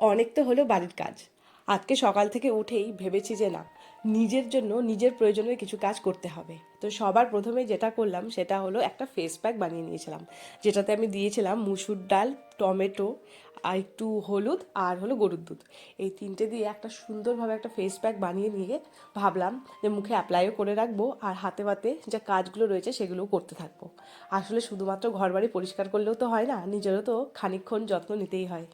অনেক তো হলো বাড়ির কাজ। আজকে সকাল থেকে উঠেই ভেবেছি যে না, নিজের জন্য নিজের প্রয়োজনের কিছু কাজ করতে হবে। তো সবার প্রথমে যেটা করলাম সেটা হলো একটা ফেস প্যাক বানিয়ে নিয়েছিলাম। যেটাতে আমি দিয়েছিলাম মুসুর ডাল, টমেটো, আর একটু হলুদ আর হলো গরুর দুধ। এই তিনটে দিয়ে একটা সুন্দরভাবে একটা ফেস প্যাক বানিয়ে নিয়ে ভাবলাম যে মুখে অ্যাপ্লাইও করে রাখব আর হাতে হাতে যে কাজগুলো রয়েছে সেগুলোও করতে থাকব। আসলে শুধুমাত্র ঘর বাড়ি পরিষ্কার করলেও তো হয় না, নিজেরও তো খানিকক্ষণ যত্ন নিতেই হয়।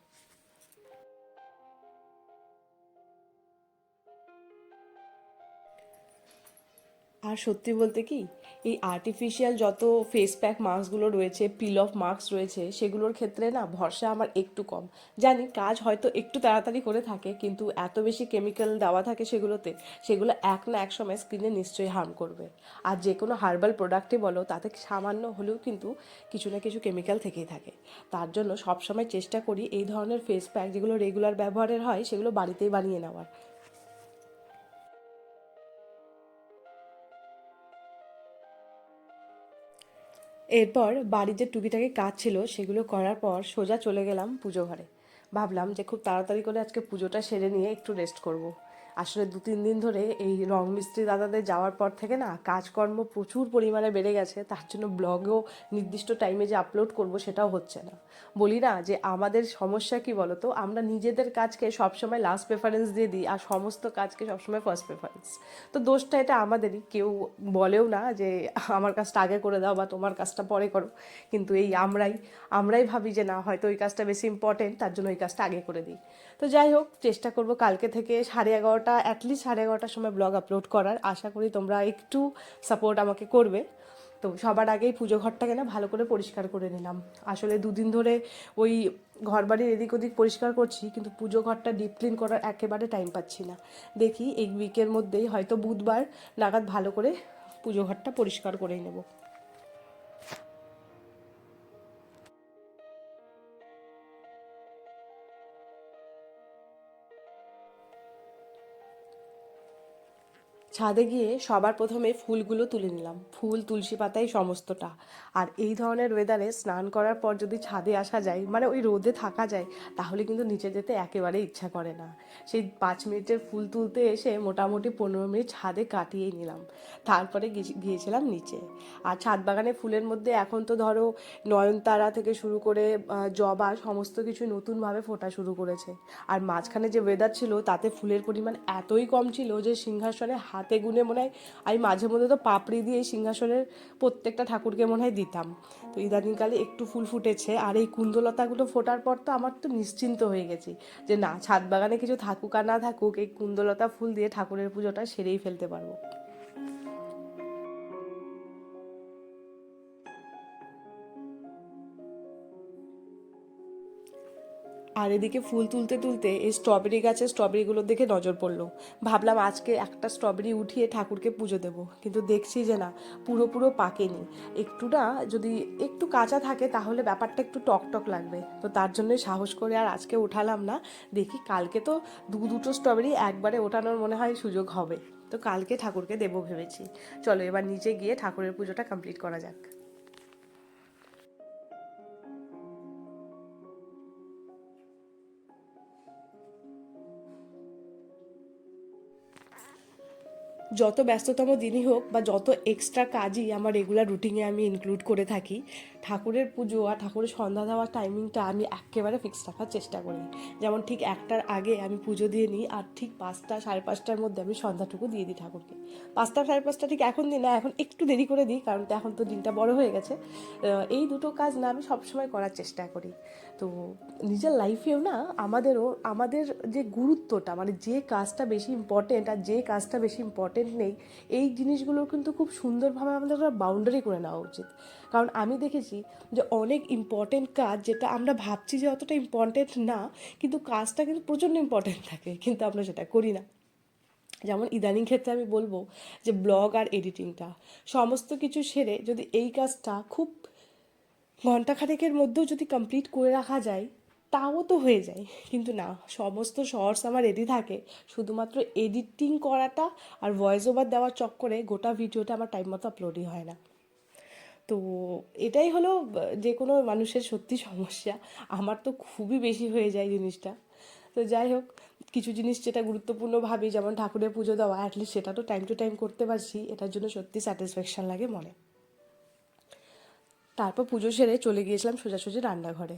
আর সত্যি বলতে কি, এই আর্টিফিশিয়াল যত ফেস প্যাক মাস্কগুলো রয়েছে পিল অফ মাস্ক রয়েছে, সেগুলোর ক্ষেত্রে না ভরসা আমার একটু কম। জানি কাজ হয়তো একটু তাড়াতাড়ি করে থাকে, কিন্তু এত বেশি কেমিক্যাল দেওয়া থাকে সেগুলোতে, সেগুলো এক না এক সময় স্কিনে নিশ্চয়ই হার্ম করবে। আর যে কোনো হার্বাল প্রোডাক্টই বলো, তাতে সামান্য হলেও কিন্তু কিছু না কিছু কেমিক্যাল থেকেই থাকে। তার জন্য সবসময় চেষ্টা করি এই ধরনের ফেস প্যাক যেগুলো রেগুলার ব্যবহারের হয়, সেগুলো বাড়িতেই বানিয়ে নেওয়ার। এরপর বাড়ির যে টুকিটাকি কাজ ছিল সেগুলো করার পর সোজা চলে গেলাম পুজো ঘরে ভাবলাম যে খুব তাড়াতাড়ি করে আজকে পুজোটা সেরে নিয়ে একটু রেস্ট করব। আসলে দু, তিন দিন ধরে এই রং মিস্ত্রি দাদাদের যাওয়ার পর থেকে না কাজকর্ম প্রচুর পরিমাণে বেড়ে গেছে। তার জন্য ব্লগেও নির্দিষ্ট টাইমে যে আপলোড করব সেটাও হচ্ছে না। বলি না যে আমাদের সমস্যা কি বলতো? আমরা নিজেদের কাজকে সবসময় লাস্ট প্রেফারেন্স দিয়ে দিই আর সমস্ত কাজকে সবসময় ফার্স্ট প্রেফারেন্স তো দোষটা এটা আমাদেরই। কেউ বলেও না যে আমার কাজটা আগে করে দাও বা তোমার কাজটা পরে করো। কিন্তু এই আমরাই আমরাই ভাবি যে না, হয়তো ওই কাজটা বেশি ইম্পর্টেন্ট তার জন্য ওই কাজটা আগে করে দিই। তো যাই হোক, চেষ্টা করব কালকে থেকে সাড়ে এগারোটা অ্যাটলিস্ট সাড়ে এগারোটার সময় ব্লগ আপলোড করার। আশা করি তোমরা একটু সাপোর্ট আমাকে করবে। তো সবার আগেই পুজো ঘরটাকে না ভালো করে পরিষ্কার করে নিলাম। আসলে দুদিন ধরে ওই ঘর বাড়ির এদিক ওদিক পরিষ্কার করছি, কিন্তু পুজো ঘরটা ডিপ ক্লিন করার একেবারে টাইম পাচ্ছি না। দেখি এই উইকের মধ্যেই হয়তো বুধবার নাগাদ ভালো করে পুজো ঘরটা পরিষ্কার করেই নেব। ছাদে গিয়ে সবার প্রথমে ফুলগুলো তুলে নিলাম। ফুল, তুলসী পাতাই সমস্তটা। আর এই ধরনের ওয়েদারে স্নান করার পর যদি ছাদে আসা যায় মানে ওই রোদে থাকা যায়, তাহলে কিন্তু নিচে যেতে একেবারে ইচ্ছা করে না। সেই পাঁচ মিনিটের ফুল তুলতে এসে মোটামুটি পনেরো মিনিট ছাদে কাটিয়েই নিলাম। তারপরে গিয়েছিলাম নিচে। আর ছাদ বাগানে ফুলের মধ্যে এখন তো ধরো নয়নতারা থেকে শুরু করে জবা সমস্ত কিছু নতুনভাবে ফোটা শুরু করেছে। আর মাঝখানে যে ওয়েদার ছিল, তাতে ফুলের পরিমাণ এতই কম ছিল যে সিংহাসনে হাতে গুনে মনে হয়, আমি মাঝে মধ্যে তো পাপড়ি দিয়ে এই সিংহাসনের প্রত্যেকটা ঠাকুরকে মনে হয় দিতাম। তো ইদানিংকালে একটু ফুল ফুটেছে, আর এই কুন্দলতাগুলো ফোটার পর তো আমার তো নিশ্চিন্ত হয়ে গেছি যে না, ছাদ বাগানে কিছু থাকুক আর না থাকুক, এই কুন্দলতা ফুল দিয়ে ঠাকুরের পুজোটা সেরেই ফেলতে পারব। আর এদিকে ফুল তুলতে তুলতে এই স্ট্রবেরি গাছের স্ট্রবেরিগুলোর দেখে নজর পড়ল। ভাবলাম আজকে একটা স্ট্রবেরি উঠিয়ে ঠাকুরকে পুজো দেবো, কিন্তু দেখছি যে না, পুরো পুরো পাকেনি। একটু না যদি একটু কাঁচা থাকে তাহলে ব্যাপারটা একটু টক টক লাগবে। তো তার জন্যই সাহস করে আর আজকে উঠালাম না। দেখি কালকে তো দু দুটো স্ট্রবেরি একবারে ওঠানোর মনে হয় সুযোগ হবে। তো কালকে ঠাকুরকে দেবো ভেবেছি। চলো এবার নিচে গিয়ে ঠাকুরের পুজোটা কমপ্লিট করা যাক। যত ব্যস্ততম দিনই হোক বা যত এক্সট্রা কাজই আমার রেগুলার রুটিনে আমি ইনক্লুড করে থাকি, ঠাকুরের পুজো আর ঠাকুরের সন্ধ্যা দেওয়ার টাইমিংটা আমি একেবারে ফিক্স রাখার চেষ্টা করি। যেমন ঠিক একটার আগে আমি পুজো দিয়ে নিই আর ঠিক পাঁচটা সাড়ে পাঁচটার মধ্যে আমি সন্ধ্যাটুকু দিয়ে দিই ঠাকুরকে। পাঁচটা সাড়ে পাঁচটা ঠিক এখন দিই না, এখন একটু দেরি করে দিই কারণ এখন তো দিনটা বড় হয়ে গেছে। এই দুটো কাজ না আমি সবসময় করার চেষ্টা করি। তো নিজের লাইফেও না আমাদেরও, আমাদের যে গুরুত্বটা মানে যে কাজটা বেশি ইম্পর্টেন্ট আর যে কাজটা বেশি ইম্পর্টেন্ট নেই, এই জিনিসগুলোর কিন্তু খুব সুন্দরভাবে আমাদের বাউন্ডারি করে নেওয়া উচিত। কারণ আমি দেখেছি যে অনেক ইম্পর্টেন্ট কাজ যেটা আমরা ভাবছি যে অতটা ইম্পর্টেন্ট না, কিন্তু কাজটা কিন্তু প্রচণ্ড ইম্পর্টেন্ট থাকে, কিন্তু আমরা সেটা করি না। যেমন ইদানিং ক্ষেত্রে আমি বলব যে ব্লগ আর এডিটিংটা সমস্ত কিছু সেরে যদি এই কাজটা খুব ঘন্টাখানেকের মধ্যেও যদি কমপ্লিট করে রাখা যায় তাও তো হয়ে যায়। কিন্তু না, সমস্ত শর্টস আমার রেডি থাকে। শুধুমাত্র এডিটিং করাটা আর ভয়েস ওভার দেওয়ার চক্করে গোটা ভিডিওটা আমার টাইম মতো আপলোডই হয় না। তো এটাই হলো, যে কোনো মানুষের সত্যি সমস্যা। আমার তো খুবই বেশি হয়ে যায় জিনিসটা। তো যাই হোক, কিছু জিনিস যেটা গুরুত্বপূর্ণ ভাবি, যেমন ঠাকুরের পুজো দেওয়া অ্যাটলিস্ট সেটা তো টাইম টু টাইম করতে পারছি। এটার জন্য সত্যি স্যাটিসফ্যাকশান লাগে মনে। তারপর পুজো সেরে চলে গিয়েছিলাম সোজাসুজি রান্নাঘরে।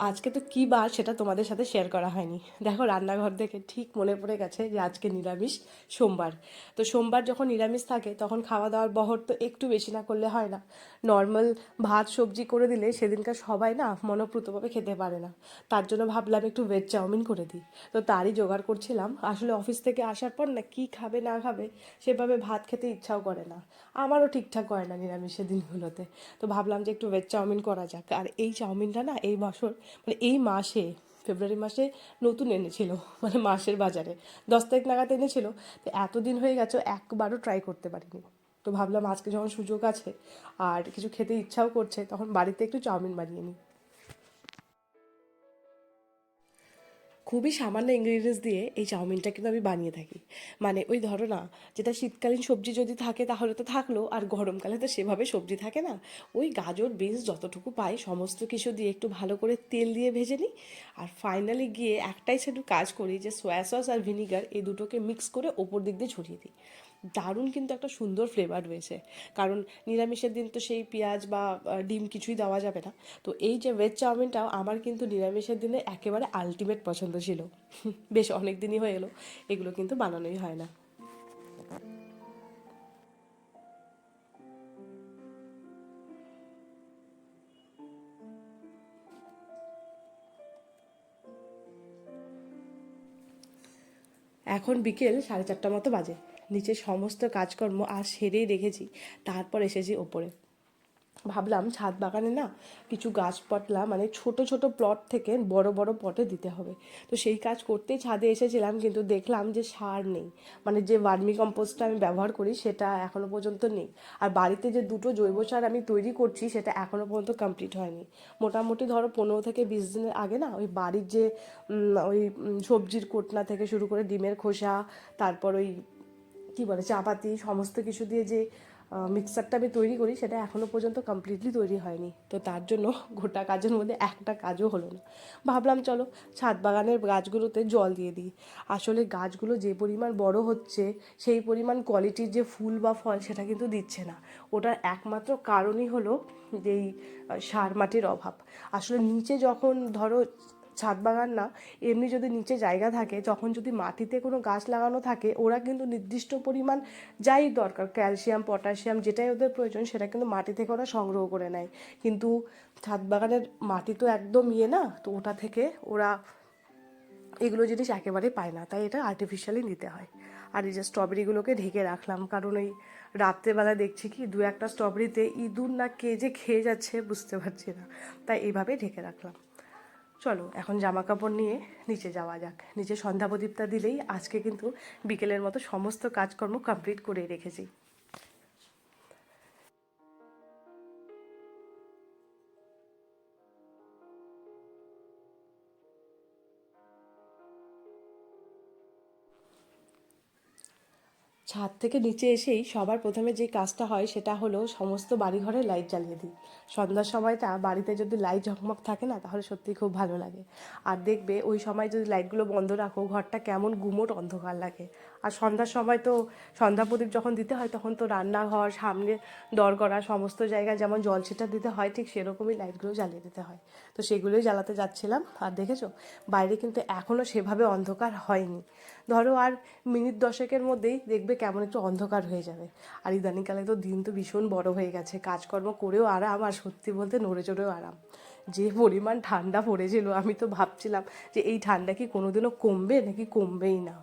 আজকে তো কী বার সেটা তোমাদের সাথে শেয়ার করা হয়নি। দেখো, রান্নাঘর থেকে ঠিক মনে পড়ে গেছে যে আজকে নিরামিষ সোমবার। তো সোমবার যখন নিরামিষ থাকে, তখন খাওয়া দাওয়ার বহর তো একটু বেশি না করলে হয় না। নর্মাল ভাত, সবজি করে দিলে সেদিনকার সবাই না মনোপ্রুতভাবে খেতে পারে না। তার জন্য ভাবলাম একটু ভেজ চাউমিন করে দিই। তো তারই জোগাড় করছিলাম। আসলে অফিস থেকে আসার পর না কী খাবে, না খাবে, সেভাবে ভাত খেতে ইচ্ছাও করে না। আমারও ঠিকঠাক করে না নিরামিষের দিনগুলোতে। তো ভাবলাম যে একটু ভেজ চাউমিন করা যাক। আর এই চাউমিনটা না এই বছর মানে এই মাসে, ফেব্রুয়ারি মাসে নতুন এনেছিল মানে মাসের বাজারে। দশ তারিখ নাগাদ এনেছিল, তো এতদিন হয়ে গেছে, একবারও ট্রাই করতে পারিনি। তো ভাবলাম আজকে যখন সুযোগ আছে আর কিছু খেতে ইচ্ছাও করছে, তখন বাড়িতে একটু চাউমিন বানিয়ে নিই। খুবই সামান্য ইনগ্রিডিয়েন্টস দিয়ে এই চাউমিনটা কিন্তু আমি বানিয়ে থাকি। মানে ওই ধরো না, যেটা শীতকালীন সবজি যদি থাকে তাহলে তো থাকল, আর গরমকালে তো সেভাবে সবজি থাকে না। ওই গাজর, বিনস যতটুকু পাই, সমস্ত কিছু দিয়ে একটু ভালো করে তেল দিয়ে ভেজে নিই। আর ফাইনালি গিয়ে একটাই সেটু কাজ করি যে সোয়া সস আর ভিনিগার এই দুটোকে মিক্স করে ওপর দিক দিয়ে ছড়িয়ে দিই। দারুণ কিন্তু একটা সুন্দর ফ্লেভার রয়েছে। কারণ নিরামিষের দিন তো সেই পেঁয়াজ বা ডিম কিছুই দেওয়া যাবে না। তো এই যে ভেজ চাউমিনটাও আমার কিন্তু নিরামিষের দিনে একেবারে আলটিমেট পছন্দ ছিল। বেশ অনেক দিনই হয়ে এলো, এগুলো কিন্তু বানানোই হয় না। এখন বিকেল সাড়ে চারটা মতো বাজে। নিচে সমস্ত কাজকর্ম আর সেরেই রেখেছি। তারপর এসেছি ওপরে। ভাবলাম, ছাদ বাগানে না কিছু গাছপাতলা মানে ছোট ছোট প্লট থেকে বড় বড় পটে দিতে হবে। তো সেই কাজ করতেই ছাদে এসেছিলাম, কিন্তু দেখলাম যে সার নেই। মানে যে ভার্মি কম্পোস্টটা আমি ব্যবহার করি, সেটা এখনও পর্যন্ত নেই। আর বাড়িতে যে দুটো জৈব সার আমি তৈরি করছি, সেটা এখনও পর্যন্ত কমপ্লিট হয়নি। মোটামুটি ধরো পনেরো থেকে বিশ দিনের আগে না, ওই বাড়ির যে ওই সবজির কোটনা থেকে শুরু করে ডিমের খোসা, তারপর ওই কী বলে চাপাতি সমস্ত কিছু দিয়ে যে মিক্সারটা আমি তৈরি করি সেটা এখনও পর্যন্ত কমপ্লিটলি তৈরি হয়নি। তো তার জন্য গোটা কাজের মধ্যে একটা কাজও হলো না। ভাবলাম চলো ছাদ বাগানের গাছগুলোতে জল দিয়ে দিই। আসলে গাছগুলো যে পরিমাণ বড় হচ্ছে সেই পরিমাণ কোয়ালিটির যে ফুল বা ফল সেটা কিন্তু দিচ্ছে না। ওটার একমাত্র কারণই হলো আহ, সার মাটির অভাব। আসলে নিচে যখন ধরো ছাদ বাগান না, এমনি যদি নিচে জায়গা থাকে, যখন যদি মাটিতে কোনো গাছ লাগানো থাকে, ওরা কিন্তু নির্দিষ্ট পরিমাণ যাই দরকার, ক্যালসিয়াম, পটাশিয়াম যেটাই ওদের প্রয়োজন, সেটা কিন্তু মাটি থেকে ওরা সংগ্রহ করে নেয়। কিন্তু ছাদ বাগানের মাটি তো একদম ইয়ে না, তো ওটা থেকে ওরা এগুলো জিনিস একেবারে পায় না, তাই এটা আর্টিফিশিয়ালি নিতে হয়। আর এই যে স্ট্রবেরিগুলোকে ঢেকে রাখলাম, কারণ ওই রাত্রেবেলা দেখছি কি, দু একটা স্ট্রবেরিতে ইঁদুর না কে যে খেয়ে যাচ্ছে বুঝতে পারছি না, তাই এইভাবে ঢেকে রাখলাম। চলো, এখন জামা কাপড় নিয়ে নিচে যাওয়া যাক। নিচে সন্ধ্যা প্রদীপটা দিলেই আজকে কিন্তু বিকেলের মতো সমস্ত কাজকর্ম কমপ্লিট করে রেখেছি। ছাদ থেকে নিচে এসেই সবার প্রথমে যে কাজটা হয় সেটা হলো সমস্ত বাড়িঘরে লাইট জ্বালিয়ে দিই। সন্ধ্যার সময়টা বাড়িতে যদি লাইট ঝকমক থাকে না, তাহলে সত্যি খুব ভালো লাগে। আর দেখবে ওই সময় যদি লাইটগুলো বন্ধ রাখো, ঘরটা কেমন গুমোট অন্ধকার লাগে। আর সন্ধ্যার সময় তো সন্ধ্যা প্রদীপ যখন দিতে হয়, তখন তো রান্নাঘর, সামনে দরগড়া সমস্ত জায়গায় যেমন জল ছিটা দিতে হয়, ঠিক সেরকমই লাইটগুলো জ্বালিয়ে দিতে হয়। তো সেগুলোই জ্বালাতে যাচ্ছিলাম। আর দেখেছ, বাইরে কিন্তু এখনও সেভাবে অন্ধকার হয়নি। ধরো আর মিনিট দশেকের মধ্যেই দেখবে কেমন একটু অন্ধকার হয়ে যাবে। আর ইদানিংকালে তো দিন তো ভীষণ বড় হয়ে গেছে, কাজকর্ম করেও আরাম আর সত্যি বলতে নড়ে চড়েও আরাম। যে পরিমাণ ঠান্ডা পড়েছিল, আমি তো ভাবছিলাম যে এই ঠান্ডা কি কোনোদিনও কমবে নাকি কমবেই না।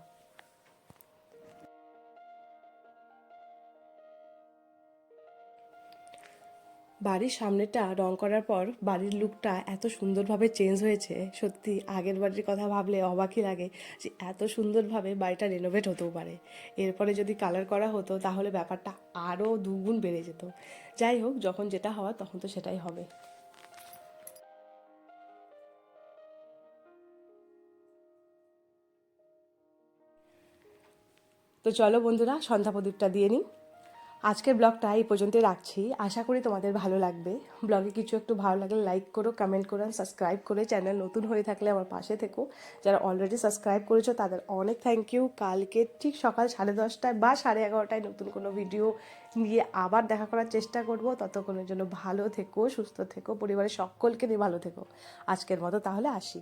বাড়ির সামনেটা রং করার পর বাড়ির লুকটা এত সুন্দরভাবে চেঞ্জ হয়েছে। সত্যি, আগের বাড়ির কথা ভাবলে অবাকই লাগে যে এত সুন্দরভাবে বাড়িটা রেনোভেট হতেও পারে। এরপরে যদি কালার করা হতো, তাহলে ব্যাপারটা আরও দুগুণ বেড়ে যেত। যাই হোক, যখন যেটা হওয়ার তখন তো সেটাই হবে। তো চলো বন্ধুরা সন্ধ্যা প্রদীপটা দিয়ে নিই। আজকের ব্লগটা এই পর্যন্তই রাখছি। আশা করি তোমাদের ভালো লাগবে। ব্লগে কিছু একটু ভালো লাগলে লাইক করো কমেন্ট করো সাবস্ক্রাইব করে। চ্যানেল নতুন হয়ে থাকলে আমার পাশে থেকো। যারা অলরেডি সাবস্ক্রাইব করেছ, তাদের অনেক থ্যাংক ইউ কালকে ঠিক সকাল সাড়ে দশটায় বা সাড়ে এগারোটায় নতুন কোনো ভিডিও নিয়ে আবার দেখা করার চেষ্টা করব। ততক্ষণের জন্য ভালো থেকো, সুস্থ থেকো, পরিবারের সকলকে নিয়ে ভালো থেকো। আজকের মতো তাহলে আসি।